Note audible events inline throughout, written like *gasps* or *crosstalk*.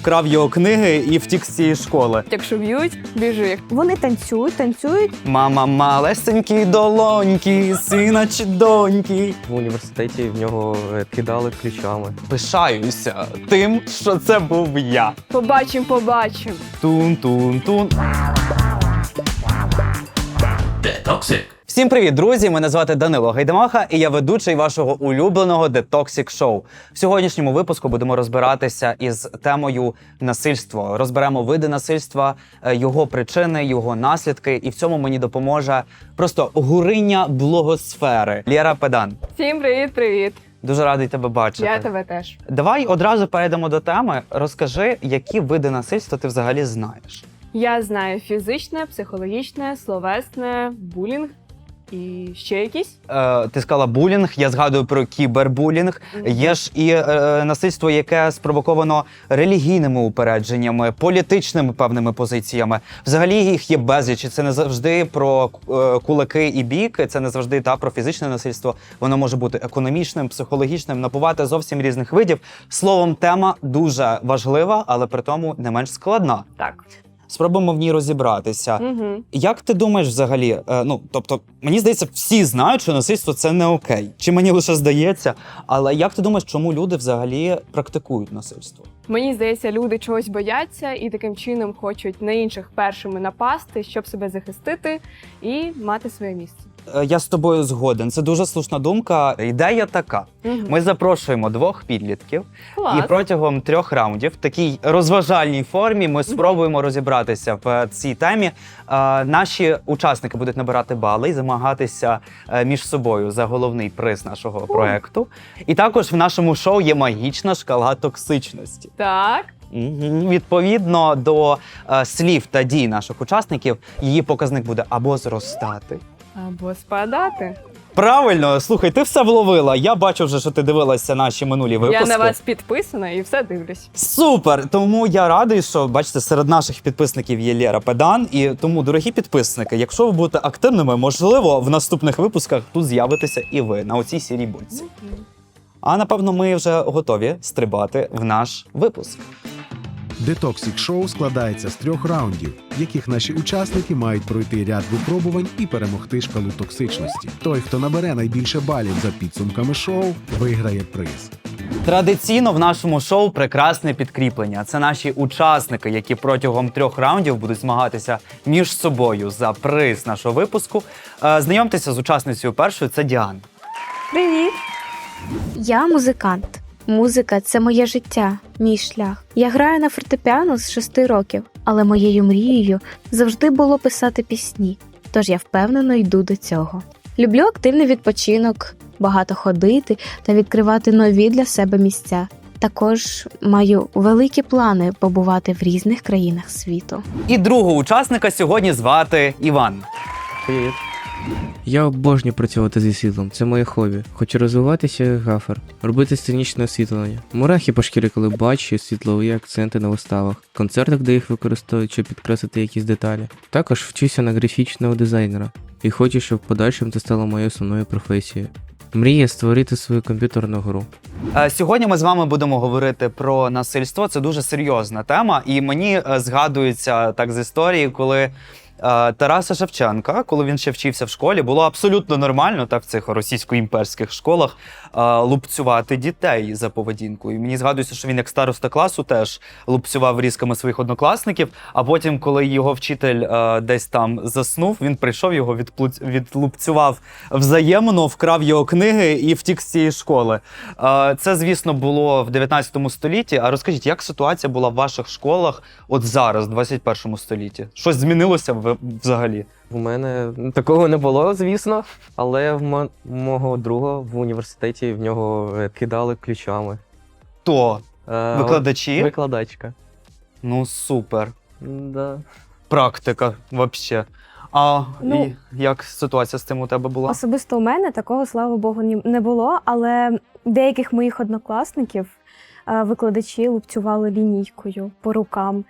вкрав його книги і втік з цієї школи. Якщо б'ють, біжи. Вони танцюють, танцюють. Мама малесенькі долоньки, сина чи доньки. В університеті в нього е, кидали ключами. Пишаюся тим, що це був я. Побачим, побачим. Тун-тун-тун. The Toxic. Всім привіт, друзі! Мене звати Данило Гайдамаха, і я ведучий вашого улюбленого Toxic Show. В сьогоднішньому випуску будемо розбиратися із темою насильство. Розберемо види насильства, е, його причини, його наслідки, і в цьому мені допоможе просто гуриння блогосфери. Лєра Педан. Всім привіт, привіт. Дуже радий тебе бачити. Я тебе теж. Давай одразу перейдемо до теми. Розкажи, які види насильства ти взагалі знаєш. Я знаю фізичне, психологічне, словесне, булінг і ще якісь. Е, ти сказала булінг, я згадую про кібербулінг. Є ж і е, насильство, яке спровоковано релігійними упередженнями, політичними певними позиціями. Взагалі їх є безліч. І Це не завжди про е, кулаки і бійки, це не завжди та про фізичне насильство. Воно може бути економічним, психологічним, набувати зовсім різних видів. Словом, тема дуже важлива, але при тому не менш складна. Так. Спробуємо в ній розібратися. Угу. Як ти думаєш взагалі? е, ну тобто, мені здається, всі знають, що насильство це не окей. Чи мені лише здається? Але як ти думаєш, чому люди взагалі практикують насильство? Мені здається, люди чогось бояться і таким чином хочуть на інших першими напасти, щоб себе захистити і мати своє місце. Е, Я з тобою згоден. Це дуже слушна думка. Ідея така: ми запрошуємо двох підлітків, Клас. і протягом трьох раундів в такій розважальній формі ми спробуємо розібратися в е, цій темі. Е, Наші учасники будуть набирати бали і замагатися е, між собою за головний приз нашого проекту. І також в нашому шоу є магічна шкала токсичності. Так. Мгм. Відповідно до е, слів та дій наших учасників, її показник буде або зростати. Або спадати. Правильно, слухай, ти все вловила. Я бачу вже, що ти дивилася наші минулі випуски. Я на вас підписана і все дивлюсь. Супер! Тому я радий, що бачите, серед наших підписників є Лєра Педан. І тому, дорогі підписники, якщо ви будете активними, можливо, в наступних випусках тут з'явитеся і ви на оцій сірій бульці. А напевно, ми вже готові стрибати в наш випуск. Детоксік шоу складається з трьох раундів, в яких наші учасники мають пройти ряд випробувань і перемогти шкалу токсичності. Той, хто набере найбільше балів за підсумками шоу, виграє приз. Традиційно в нашому шоу прекрасне підкріплення. Це наші учасники, які протягом трьох раундів будуть змагатися між собою за приз нашого випуску. Е, Знайомтеся з учасницею першою. Це Діана. Привіт! Я музикант. Музика це моє життя, мій шлях. Я граю на фортепіано з шести років, але моєю мрією завжди було писати пісні, тож я впевнено йду до цього. Люблю активний відпочинок, багато ходити та відкривати нові для себе місця. Також маю великі плани побувати в різних країнах світу. І другого учасника сьогодні звати Іван. Привіт. Я обожнюю працювати зі світлом, це моє хобі. Хочу розвиватися як гафер, робити сценічне освітлення. Мурахи по шкірі, коли бачу світлові акценти на виставах, концертах, де їх використовують, щоб підкреслити якісь деталі. Також вчуся на графічного дизайнера і хочу, щоб в подальшому це стало моєю основною професією. Мрія створити свою комп'ютерну гру. Е, Сьогодні ми з вами будемо говорити про насильство. Це дуже серйозна тема, і мені е, згадується так з історії, коли. Тараса Шевченка, коли він ще вчився в школі, було абсолютно нормально так в цих російсько-імперських школах лупцювати дітей за поведінкою. І мені згадується, що він як староста класу теж лупцював різками своїх однокласників. А потім, коли його вчитель десь там заснув, він прийшов його відлупцював взаємно, вкрав його книги і втік з цієї школи. Це, звісно, було в 19 столітті. А розкажіть, як ситуація була в ваших школах от зараз, в 21 столітті? Щось змінилося в- взагалі? У мене такого не було, звісно, але в мо- мого друга в університеті в нього е, кидали ключами. То Е, викладачі? Викладачка. Ну супер. Да. Практика взагалі. А Ну, і як ситуація з цим у тебе була? Особисто у мене такого, слава Богу, не було, але деяких моїх однокласників е, викладачі лупцювали лінійкою по рукам.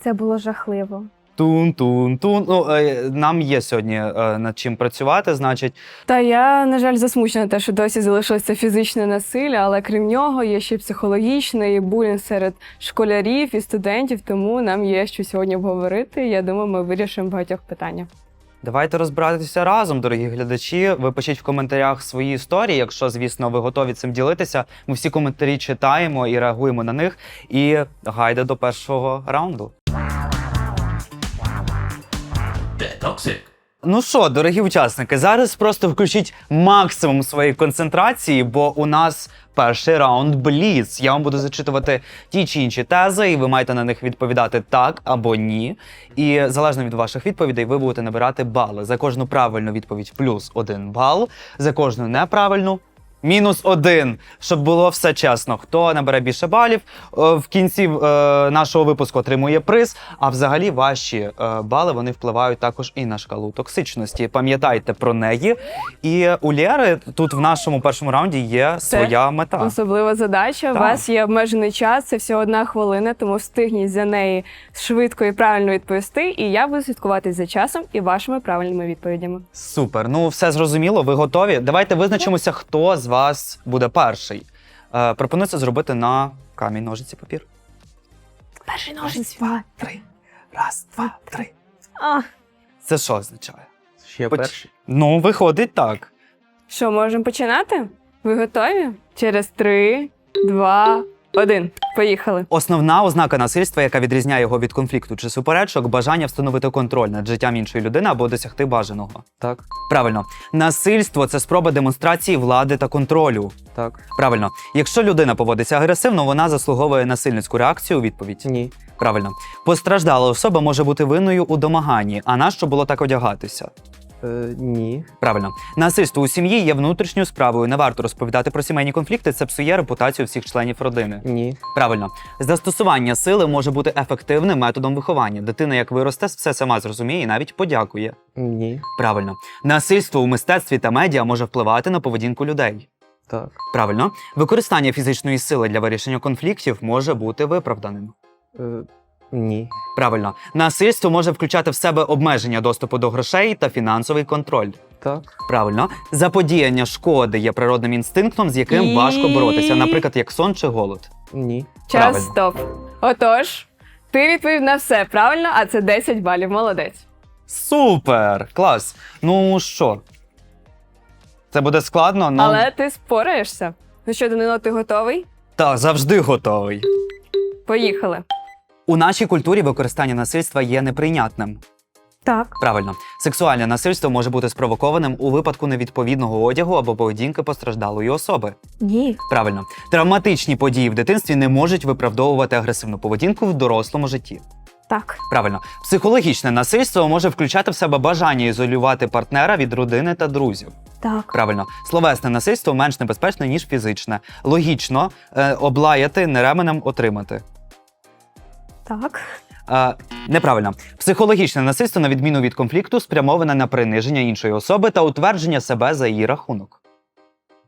Це було жахливо. Тун-тун-тун. Ну, е, нам є сьогодні е, над чим працювати, значить. Та я, на жаль, засмучена те, що досі залишилося фізичне насилля, але крім нього є ще психологічне і булінг серед школярів і студентів, тому нам є що сьогодні обговорити. Я думаю, ми вирішимо багатьох питання. Давайте розбиратися разом, дорогі глядачі. Ви пишіть в коментарях свої історії, якщо, звісно, ви готові цим ділитися. Ми всі коментарі читаємо і реагуємо на них. І гайде до першого раунду. Toxic. Ну що, дорогі учасники, зараз просто включіть максимум своєї концентрації, бо у нас перший раунд бліц. Я вам буду зачитувати ті чи інші тези, і ви маєте на них відповідати так або ні. І залежно від ваших відповідей, ви будете набирати бали. За кожну правильну відповідь плюс один бал, за кожну неправильну. Мінус один, щоб було все чесно. Хто набере більше балів е, в кінці е, нашого випуску отримує приз. А взагалі ваші е, бали вони впливають також і на шкалу токсичності. Пам'ятайте про неї. І у Лєри тут в нашому першому раунді є своя мета. Особлива задача. Так. У вас є обмежений час, це всього одна хвилина, тому встигніть за неї швидко і правильно відповісти. І я буду слідкувати за часом і вашими правильними відповідями. Супер. Ну все зрозуміло. Ви готові? Давайте визначимося, хто з вас буде перший. Е, пропонується зробити на камінь, ножиці, папір. Перший ножиць. Два, три. Раз, два, три. А, Це що означає? Ще Поч- перший. Ну, виходить так. Що, можемо починати? Ви готові? Через три, два, один. Поїхали. Основна ознака насильства, яка відрізняє його від конфлікту чи суперечок, бажання встановити контроль над життям іншої людини або досягти бажаного. Так, Правильно, насильство це спроба демонстрації влади та контролю. так, Правильно, якщо людина поводиться агресивно, вона заслуговує насильницьку реакцію у відповідь. ні, Правильно, постраждала особа може бути винною у домаганні, а нащо було так одягатися? Е, ні, Правильно, насильство у сім'ї є внутрішньою справою. Не варто розповідати про сімейні конфлікти. Це псує репутацію всіх членів родини. ні, Правильно, застосування сили може бути ефективним методом виховання. Дитина, як виросте, все сама зрозуміє і навіть подякує. ні, Правильно, насильство у мистецтві та медіа може впливати на поведінку людей. так, Правильно, використання фізичної сили для вирішення конфліктів може бути виправданим. е, ні, Правильно, насильство може включати в себе обмеження доступу до грошей та фінансовий контроль. так, Правильно, заподіяння шкоди є природним інстинктом, з яким І- важко боротися, наприклад, як сон чи голод. ні, Час Правильно. стоп. Отож, ти відповів на все правильно, а це 10 балів. Молодець. Супер! Клас! Ну що? Це буде складно, ну Але ти спораєшся. Ну що, Данило, ти готовий? та завжди готовий. Поїхали. У нашій культурі використання насильства є неприйнятним. так, Правильно, сексуальне насильство може бути спровокованим у випадку невідповідного одягу або поведінки постраждалої особи. ні, Правильно, травматичні події в дитинстві не можуть виправдовувати агресивну поведінку в дорослому житті. так, Правильно, психологічне насильство може включати в себе бажання ізолювати партнера від родини та друзів. так, Правильно, словесне насильство менш небезпечне ніж фізичне. Логічно е, облаяти не ременем отримати. Так, Е, неправильно. Психологічне насильство, на відміну від конфлікту, спрямоване на приниження іншої особи та утвердження себе за її рахунок.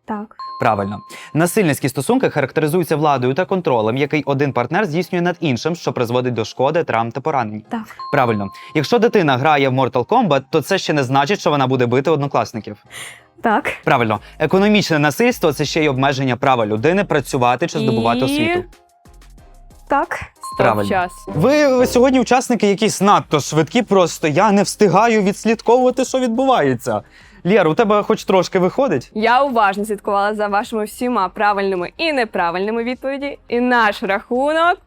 так, Правильно, насильницькі стосунки характеризуються владою та контролем, який один партнер здійснює над іншим, що призводить до шкоди, травм та поранень. так, Правильно, якщо дитина грає в Mortal Kombat, то це ще не значить, що вона буде бити однокласників. так, Правильно, економічне насильство це ще й обмеження права людини працювати чи здобувати І- освіту. так. Правильно. час. Ви сьогодні учасники якісь надто швидкі, просто я не встигаю відслідковувати, що відбувається. Лєр, у тебе хоч трошки виходить? Я уважно слідкувала за вашими всіма правильними і неправильними відповіді. І наш рахунок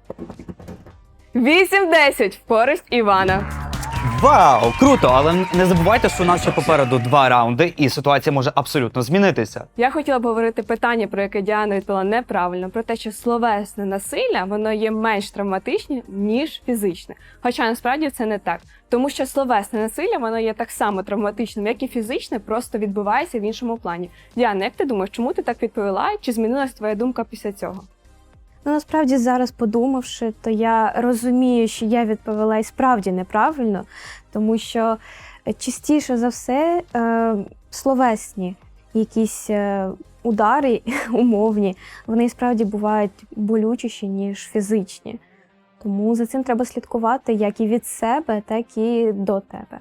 8-10 в користь Івана. Вау, круто! Але не забувайте, що у нас ще попереду два раунди, і ситуація може абсолютно змінитися. Я хотіла б говорити питання, про яке Діана відповіла неправильно, про те, що словесне насилля воно є менш травматичне, ніж фізичне. Хоча насправді це не так. Тому що словесне насилля воно є так само травматичним, як і фізичне, просто відбувається в іншому плані. Діана, як ти думаєш, чому ти так відповіла? Чи змінилась твоя думка після цього? Ну, насправді, зараз подумавши, то я розумію, що я відповіла і справді неправильно, тому що частіше за все е, словесні якісь е, удари *laughs* умовні, вони справді бувають болючіші, ніж фізичні. Тому за цим треба слідкувати як і від себе, так і до тебе.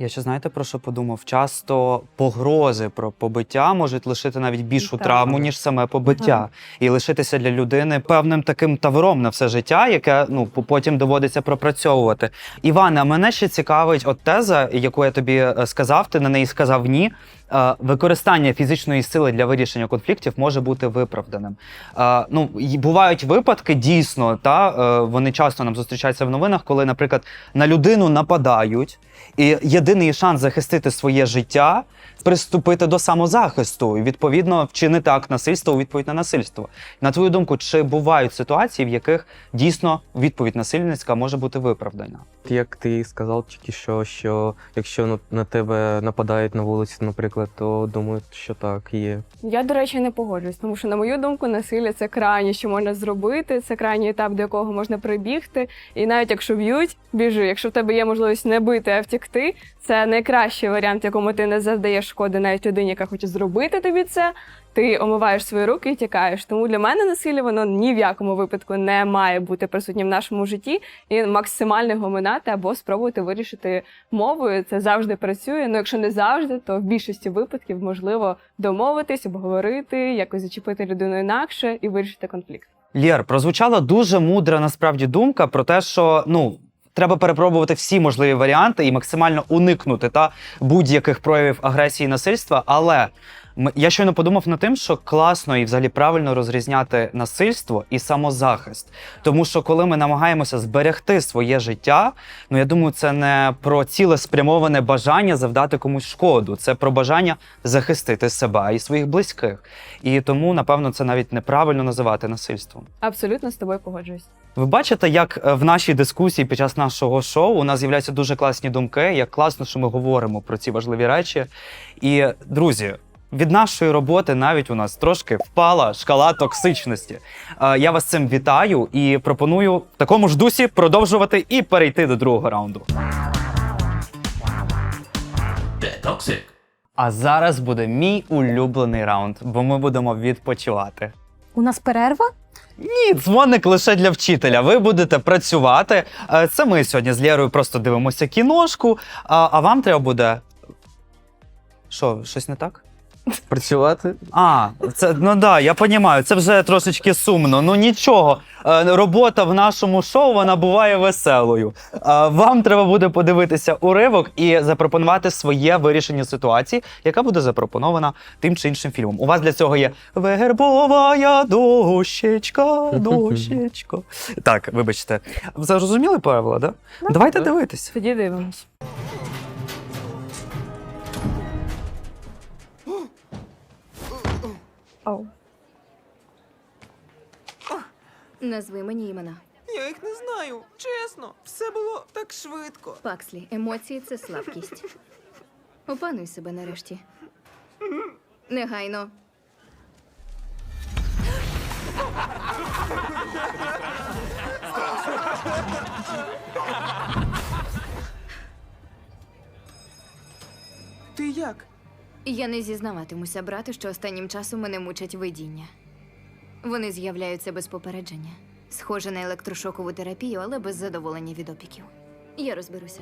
Я ще знаєте про що подумав? Часто погрози про побиття можуть лишити навіть більшу Так. травму, ніж саме побиття, і лишитися для людини певним таким тавром на все життя, яке ну потім доводиться пропрацьовувати. Іване, а мене ще цікавить от теза, яку я тобі е, сказав, ти на неї сказав ні. Е, Використання фізичної сили для вирішення конфліктів може бути виправданим. Е, Ну, бувають випадки дійсно, та вони часто нам зустрічаються в новинах, коли, наприклад, на людину нападають, і єдиний шанс захистити своє життя приступити до самозахисту і відповідно вчинити акт насильства у відповідь на насильство. На твою думку, чи бувають ситуації, в яких дійсно відповідь насильницька може бути виправдана? Як ти сказав тільки що, що якщо на, тебе нападають на вулиці, наприклад, то думаю, що так є. Я, до речі, не погоджуюсь, тому що, на мою думку, насилля це крайнє, що можна зробити, це крайній етап, до якого можна прибігти. І навіть якщо б'ють, біжи. Якщо в тебе є можливість не бити, а втікти, це найкращий варіант, якому ти не завдаєш шкоди навіть людині, яка хоче зробити тобі це. Ти омиваєш свої руки і тікаєш. Тому для мене насилля воно ні в якому випадку не має бути присутнім в нашому житті і максимально його минати або спробувати вирішити мовою. Це завжди працює. Ну якщо не завжди, то в більшості випадків можливо домовитись, обговорити, якось зачепити людину інакше і вирішити конфлікт. Лєр, прозвучала дуже мудра насправді думка про те, що ну. Треба перепробувати всі можливі варіанти і максимально уникнути та будь-яких проявів агресії і насильства. Але я щойно подумав над тим, що класно і взагалі правильно розрізняти насильство і самозахист. Тому що коли ми намагаємося зберегти своє життя, ну я думаю, це не про цілеспрямоване бажання завдати комусь шкоду, це про бажання захистити себе і своїх близьких. І тому, напевно, це навіть неправильно називати насильством. Абсолютно з тобою погоджуюсь. Ви бачите, як е, в нашій дискусії під час нашого шоу у нас з'являються дуже класні думки, як класно, що ми говоримо про ці важливі речі. І, друзі, від нашої роботи навіть у нас трошки впала шкала токсичності. Е, Я вас цим вітаю і пропоную в такому ж дусі продовжувати і перейти до другого раунду. The Toxic. А зараз буде мій улюблений раунд, бо ми будемо відпочивати. У нас перерва? Ні, дзвоник лише для вчителя. Ви будете працювати. Е, Це ми сьогодні з Лєрою просто дивимося кіношку, а, а вам треба буде. Що, щось не так? Працювати А, це ну да, я розумію, це вже трошечки сумно. Ну нічого. Е, Робота в нашому шоу вона буває веселою. Е, Вам треба буде подивитися уривок і запропонувати своє вирішення ситуації, яка буде запропонована тим чи іншим фільмом. У вас для цього є вербовая дощечка, *laughs* дощечка. Так, вибачте. Зрозуміли правила, да? Давайте дивитися. Тоді дивимось. Оу. Назви мені імена. Я їх не знаю. Чесно, все було так швидко. Пакслі, емоції це слабкість. Опануй себе нарешті. Негайно. Ти як? Я не зізнаватимуся брату, що останнім часом мене мучать видіння. Вони з'являються без попередження. Схоже на електрошокову терапію, але без задоволення від опіків. Я розберуся.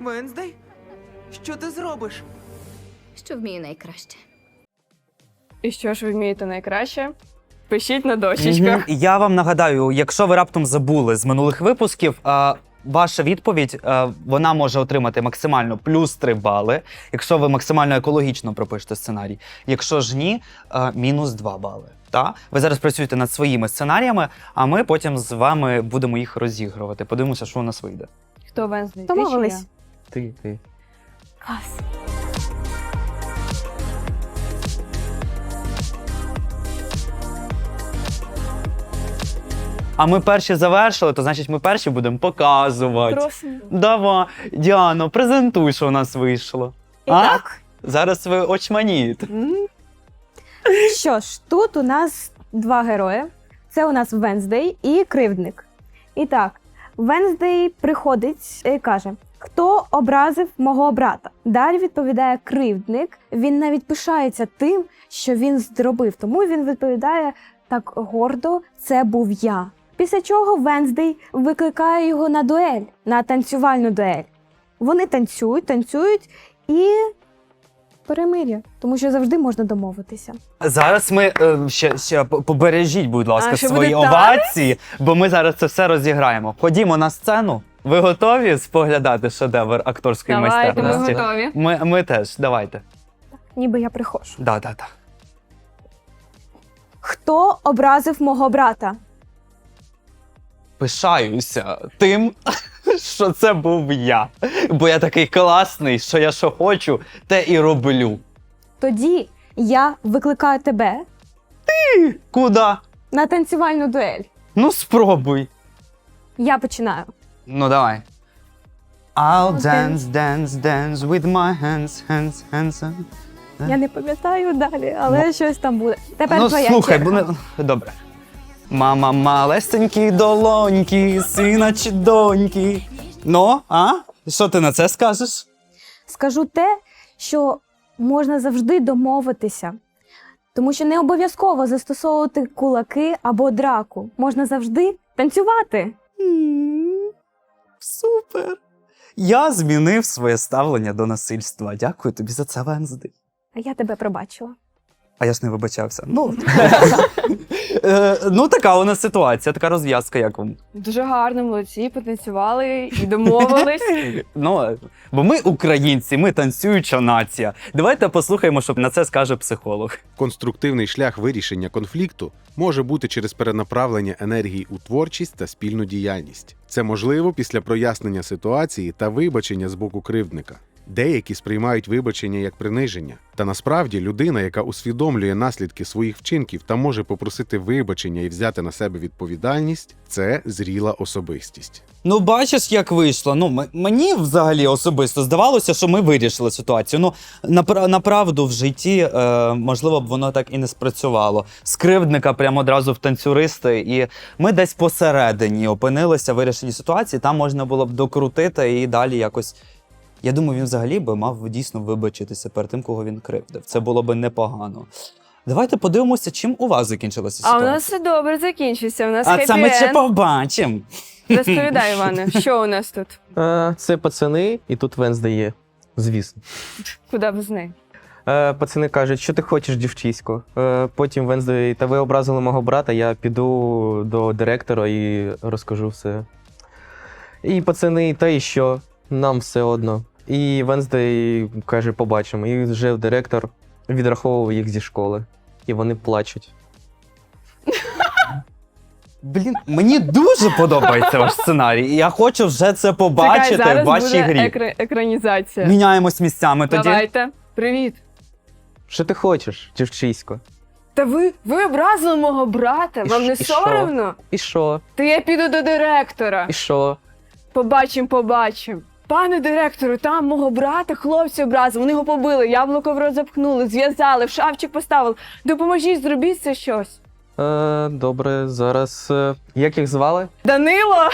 Венздей? Що ти зробиш? Що вмію найкраще. І що ж ви вмієте найкраще? Пишіть на дощечках. Мгм. Я вам нагадаю, якщо ви раптом забули з минулих випусків, а, ваша відповідь а, вона може отримати максимально плюс 3 бали, якщо ви максимально екологічно пропишете сценарій. Якщо ж ні, а, мінус 2 бали. Та? Ви зараз працюєте над своїми сценаріями, а ми потім з вами будемо їх розігрувати. Подивимося, що у нас вийде. Хто чи Домовились. ти, ти. Клас. А ми перші завершили, то значить ми перші будемо показувати. Просимо. Давай, Діано, презентуй, що у нас вийшло. І А? так, Зараз ви очманієте. що ж, тут у нас два герої. Це у нас Венздей і кривдник. І так, Венздей приходить і каже: Хто образив мого брата? Далі відповідає кривдник. Він навіть пишається тим, що він зробив. Тому він відповідає так гордо: це був я. Після чого Венздей викликає його на дуель, на танцювальну дуель. Вони танцюють, танцюють і перемир'я, тому що завжди можна домовитися. Зараз ми е, ще, ще побережіть, будь ласка, А, що свої буде овації, бо ми зараз це все розіграємо. Ходімо на сцену. Ви готові споглядати шедевр акторської Давайте, ми майстерності? готові. Ми, ми теж, давайте. Ніби я приходжу. Да, да, да. Хто образив мого брата? Пишаюся тим, *laughs* що це був я. Бо я такий класний, що я що хочу, те і роблю. Тоді я викликаю тебе Куда? на танцювальну дуель. Ну спробуй. Я починаю. Ну давай. I'll Dance. dance, dance, with my hands, hands, hands. Я не пам'ятаю далі, але щось там буде. Тепер ну твоя слухай, черга. бо не... добре. Мама малесенькі долоньки, сина чи доньки. Ну, а? Що ти на це скажеш? Скажу те, що можна завжди домовитися. Тому що не обов'язково застосовувати кулаки або драку. Можна завжди танцювати. Супер. Я змінив своє ставлення до насильства. Дякую тобі за це, Вензди. А я тебе пробачила. А я ж не вибачався. Ну, *laughs* Е, ну така у нас ситуація, така розв'язка, як вам. Дуже гарно, молодці, потанцювали і домовились. *laughs* Ну, бо ми українці, ми танцююча нація. Давайте послухаємо, що на це скаже психолог. Конструктивний шлях вирішення конфлікту може бути через перенаправлення енергії у творчість та спільну діяльність. Це можливо після прояснення ситуації та вибачення з боку кривдника. Деякі сприймають вибачення як приниження. Та насправді людина, яка усвідомлює наслідки своїх вчинків та може попросити вибачення і взяти на себе відповідальність, це зріла особистість. Ну, бачиш, як вийшло. Ну, мені взагалі особисто здавалося, що ми вирішили ситуацію. Ну, напра- направду в житті, е, можливо, б воно так і не спрацювало. З кривдника прямо одразу в танцюристи, і ми десь посередині опинилися в вирішенні ситуації. Там можна було б докрутити і далі якось. Я думаю, він взагалі би мав дійсно вибачитися перед тим, кого він кривдив. Це було би непогано. Давайте подивимося, чим у вас закінчилася А у нас все добре закінчиться. У нас а це ми ще побачимо. Розповідай, Іване, що у нас тут? *laughs* Е, це пацани, і тут Венздей є. Звісно. Куди без неї? Е, пацани кажуть, що ти хочеш, дівчисько. Е, потім Венздей, та ви образили мого брата, я піду до директора і розкажу все. І пацани, та і що? Нам все одно. І Венздей каже, побачимо. І вже директор відраховував їх зі школи. І вони плачуть. Блін, мені дуже подобається ваш сценарій, і я хочу вже це побачити Чекай, зараз в вашій буде грі. екра- екранізація. Міняємось місцями тоді. Давайте. Привіт. Що ти хочеш, дівчисько? Та ви, ви образили мого брата? І Вам ш- не і що? соромно? І що? Та я піду до директора. І що? Побачим, побачим. Пане директору, там мого брата хлопці образили, вони його побили, яблуко в рот запхнули, зв'язали, в шафчик поставили. Допоможіть, зробіть це щось. Е, добре, зараз. Е, як їх звали? Данило!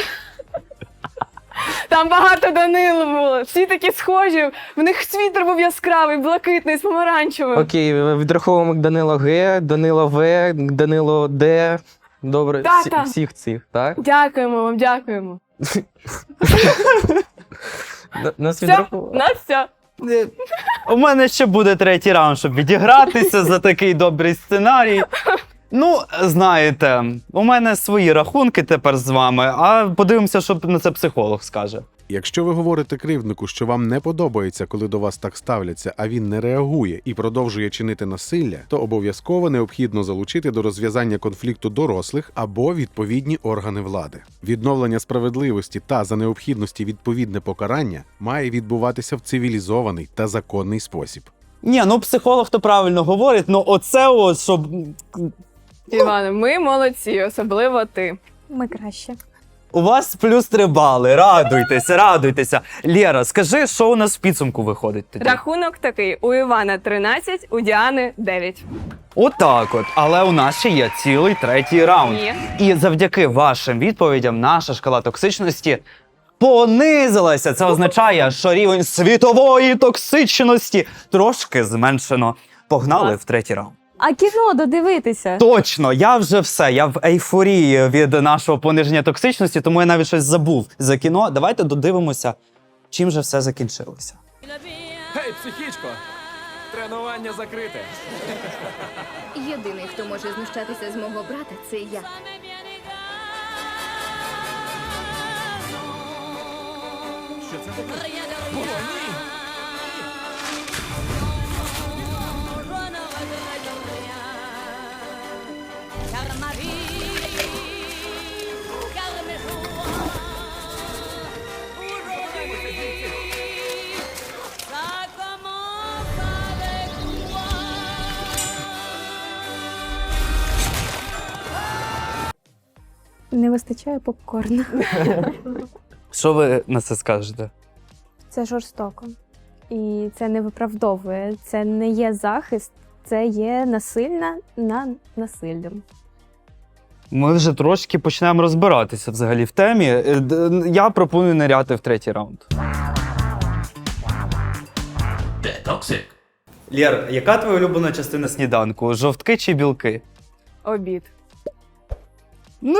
Там багато Данило було. Всі такі схожі. В них світер був яскравий, блакитний, з помаранчевим. Окей, відраховуємо Данило Г, Данило В, Данило Д. Добре, Та, всі- та. всіх цих, так? Дякуємо вам, дякуємо. *laughs* Нас Все, відраховували. на все. Е, У мене ще буде третій раунд, щоб відігратися за такий добрий сценарій. Ну, знаєте, у мене свої рахунки тепер з вами, а подивимося, що на це психолог скаже. Якщо ви говорите кривднику, що вам не подобається, коли до вас так ставляться, а він не реагує і продовжує чинити насилля, то обов'язково необхідно залучити до розв'язання конфлікту дорослих або відповідні органи влади. Відновлення справедливості та за необхідності відповідне покарання має відбуватися в цивілізований та законний спосіб. Ні, ну психолог то правильно говорить, ну оце от, щоб. Іване, ми молодці, особливо ти. Ми краще. У вас плюс три бали. Радуйтеся, радуйтеся. Лєра, скажи, що у нас в підсумку виходить тоді? Рахунок такий: у Івана 13, у Діани 9. Отак от. Але у нас ще є цілий третій раунд. Є. І завдяки вашим відповідям наша шкала токсичності понизилася. Це означає, що рівень світової токсичності трошки зменшено. Погнали Клас. в третій раунд. А кіно додивитися. Точно, я вже все. Я в ейфорії від нашого пониження токсичності, тому я навіть щось забув за кіно. Давайте додивимося, чим же все закінчилося. Гей, психічко! Тренування закрите. Єдиний, хто може знущатися з мого брата, це я. Що це таке? Ні! Не вистачає попкорну. Що ви на це скажете? Це жорстоко. І це не виправдовує. Це не є захист, це є насильна над насиллям. Ми вже трошки почнемо розбиратися взагалі в темі. Е, Я пропоную ниряти в третій раунд. Де токсик? Лєр, яка твоя улюблена частина сніданку? Жовтки чи білки? Обід. Ну,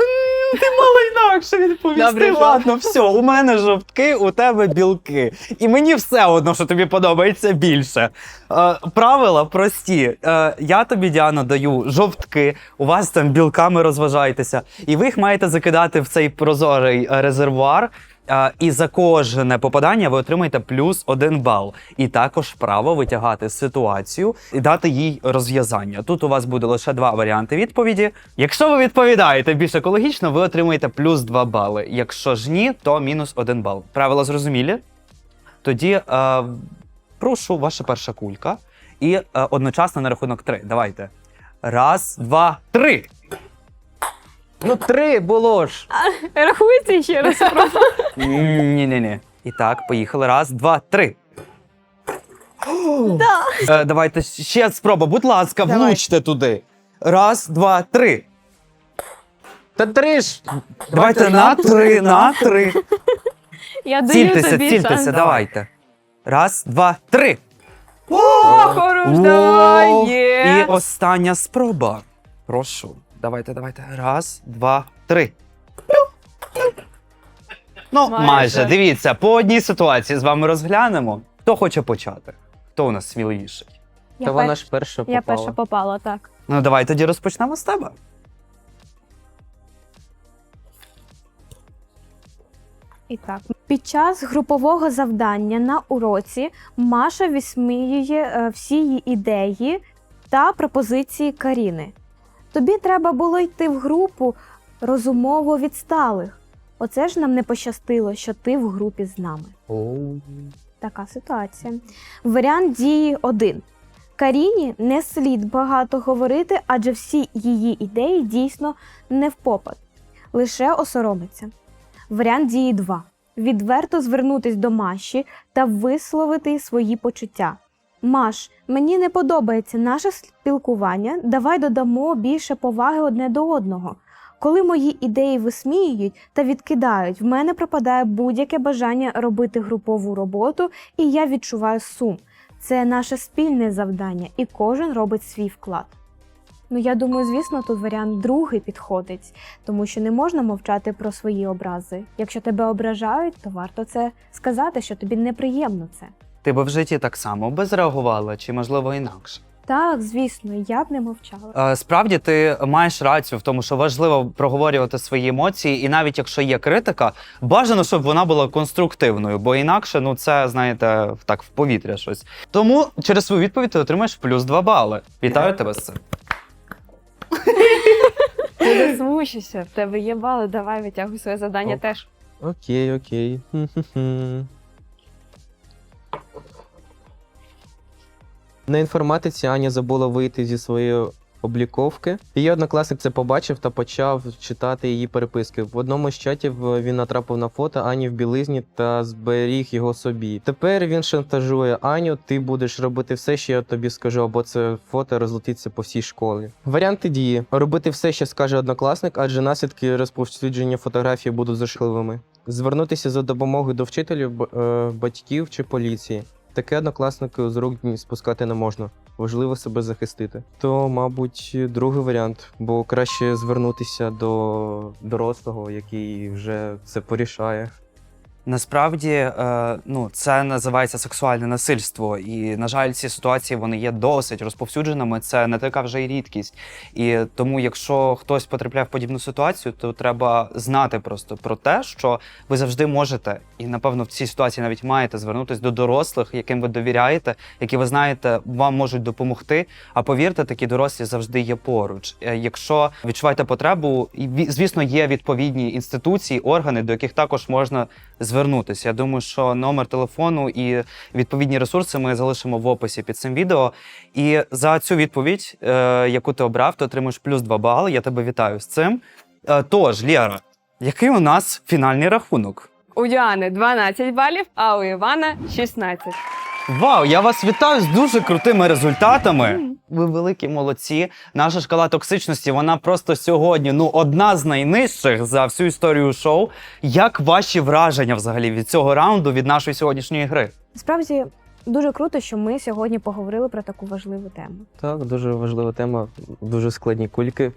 ти мало інакше відповісти. Добре, Ладно, все, у мене жовтки, у тебе білки. І мені все одно, що тобі подобається більше. Е, правила прості. Е, я тобі, Діана, даю жовтки, у вас там білками розважаєтеся, і ви їх маєте закидати в цей прозорий резервуар. І за кожне попадання ви отримаєте плюс один бал. І також право витягати ситуацію і дати їй розв'язання. Тут у вас буде лише два варіанти відповіді. Якщо ви відповідаєте більш екологічно, ви отримаєте плюс 2 бали. Якщо ж ні, то мінус 1 бал. Правила зрозумілі? Тоді е, прошу, ваша перша кулька. І е, одночасно на рахунок 3. Давайте. Раз, два, три. Ну, три було ж. Рахується ще раз. Ні, ні, ні. І так, поїхали. Раз, два, три. *gasps* Е, давайте ще спроба, будь ласка, Давай. влучте туди. Раз, два, три. Та три ж. Давайте на три, на три. Я даю Цільтеся, тобі цільтеся, шанс. давайте. Раз, два, три. О, хорош, давай, О, є. І остання спроба. Прошу. Давайте, давайте. Раз, два, три. Ну, майже. Майже. Дивіться, по одній ситуації з вами розглянемо. Хто хоче почати? Хто у нас сміливіший? Я, Та вона ж перша попала. я перша попала, так. Ну, давай тоді розпочнемо з тебе. І так, під час групового завдання на уроці Маша висміює е, всі її ідеї та пропозиції Каріни. Тобі треба було йти в групу розумово відсталих. Оце ж нам не пощастило, що ти в групі з нами. Така ситуація. Варіант дії 1. Каріні не слід багато говорити, адже всі її ідеї дійсно не в попад, лише осоромиться. Варіант дії 2. Відверто звернутись до Маші та висловити свої почуття. Маш, мені не подобається наше спілкування. Давай додамо більше поваги одне до одного. Коли мої ідеї висміюють та відкидають, в мене пропадає будь-яке бажання робити групову роботу, і я відчуваю сум. Це наше спільне завдання, і кожен робить свій вклад. Ну, я думаю, звісно, тут варіант другий підходить, тому що не можна мовчати про свої образи. Якщо тебе ображають, то варто це сказати, що тобі неприємно це. Ти би в житті так само би зреагувала, чи можливо інакше? Так, звісно, я б не мовчала. Е, Справді ти маєш рацію в тому, що важливо проговорювати свої емоції, і навіть якщо є критика, бажано, щоб вона була конструктивною, бо інакше, ну це знаєте, так в повітря щось. Тому через свою відповідь ти отримаєш плюс 2 бали. Вітаю тебе з цим. *laughs* Ти не змучишся, в тебе є бали, давай витягуй своє завдання Оп. теж. Окей, окей. Хм-хм-хм. На інформатиці Аня забула вийти зі своєї обліковки. Її однокласник це побачив та почав читати її переписки. В одному з чатів е, він натрапив на фото Ані в білизні та зберіг його собі. Тепер він шантажує Аню, ти будеш робити все, що я тобі скажу, або це фото розлетиться по всій школі. Варіанти дії: робити все, що скаже однокласник, адже наслідки розповсюдження фотографії будуть зашкливими. Звернутися за допомогою до вчителів, е, батьків чи поліції. Таке однокласнику з рук спускати не можна. Важливо себе захистити. То, мабуть, другий варіант, бо краще звернутися до дорослого, який вже це порішає. Насправді, е, ну, це називається сексуальне насильство, і на жаль, ці ситуації вони є досить розповсюдженими. Це не така вже й рідкість. І тому, якщо хтось потрапляє в подібну ситуацію, то треба знати просто про те, що ви завжди можете, і напевно в цій ситуації навіть маєте звернутися до дорослих, яким ви довіряєте, які ви знаєте, вам можуть допомогти. А повірте, такі дорослі завжди є поруч. Е, Якщо відчуваєте потребу, звісно, є відповідні інституції, органи, до яких також можна звернутися. Я думаю, що номер телефону і відповідні ресурси ми залишимо в описі під цим відео. І за цю відповідь, е, яку ти обрав, ти отримуєш плюс 2 бали. Я тебе вітаю з цим. Е, тож, Лєра, який у нас фінальний рахунок? У Діани 12 балів, а у Івана 16. Вау, я вас вітаю з дуже крутими результатами. Ви великі молодці. Наша шкала токсичності, вона просто сьогодні ну одна з найнижчих за всю історію шоу. Як ваші враження взагалі від цього раунду, від нашої сьогоднішньої гри? Насправді дуже круто, що ми сьогодні поговорили про таку важливу тему. Так, дуже важлива тема, дуже складні кульки.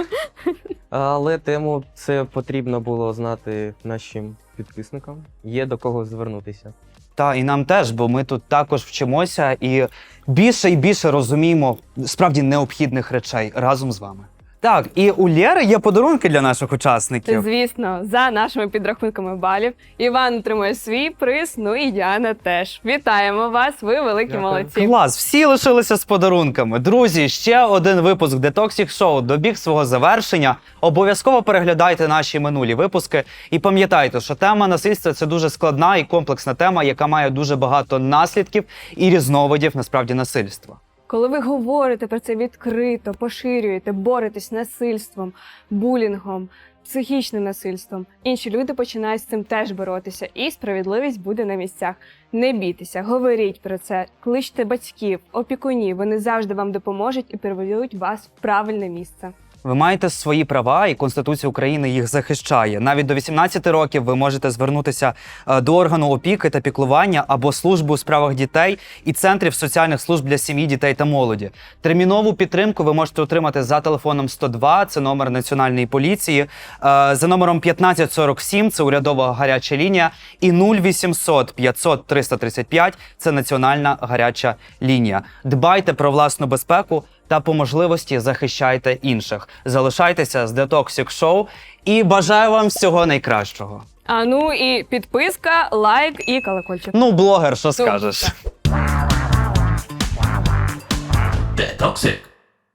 *laughs* Але тему це потрібно було знати нашим підписникам. Є до кого звернутися. Та і нам теж, бо ми тут також вчимося і більше і більше розуміємо справді необхідних речей разом з вами. Так, і у Лєри є подарунки для наших учасників. Звісно, за нашими підрахунками балів. Іван отримує свій приз, ну і Діана теж. Вітаємо вас, ви великі Дякую. молодці. Клас, всі лишилися з подарунками. Друзі, ще один випуск Detoxic Show добіг свого завершення. Обов'язково переглядайте наші минулі випуски і пам'ятайте, що тема насильства це дуже складна і комплексна тема, яка має дуже багато наслідків і різновидів насправді насильства. Коли ви говорите про це відкрито, поширюєте, боретесь насильством, булінгом, психічним насильством, інші люди починають з цим теж боротися, і справедливість буде на місцях. Не бійтеся, говоріть про це, кличте батьків, опікунів. Вони завжди вам допоможуть і приведуть вас в правильне місце. Ви маєте свої права, і Конституція України їх захищає. Навіть до 18 років ви можете звернутися е, до органу опіки та піклування або служби у справах дітей і центрів соціальних служб для сім'ї, дітей та молоді. Термінову підтримку ви можете отримати за телефоном 102, це номер національної поліції, е, за номером 1547, це урядова гаряча лінія, і 0800 500 335 – це національна гаряча лінія. Дбайте про власну безпеку та по можливості захищайте інших. Залишайтеся з Detoxic Show і бажаю вам всього найкращого. А ну і підписка, лайк і колокольчик. Ну, блогер, що скажеш? The Toxic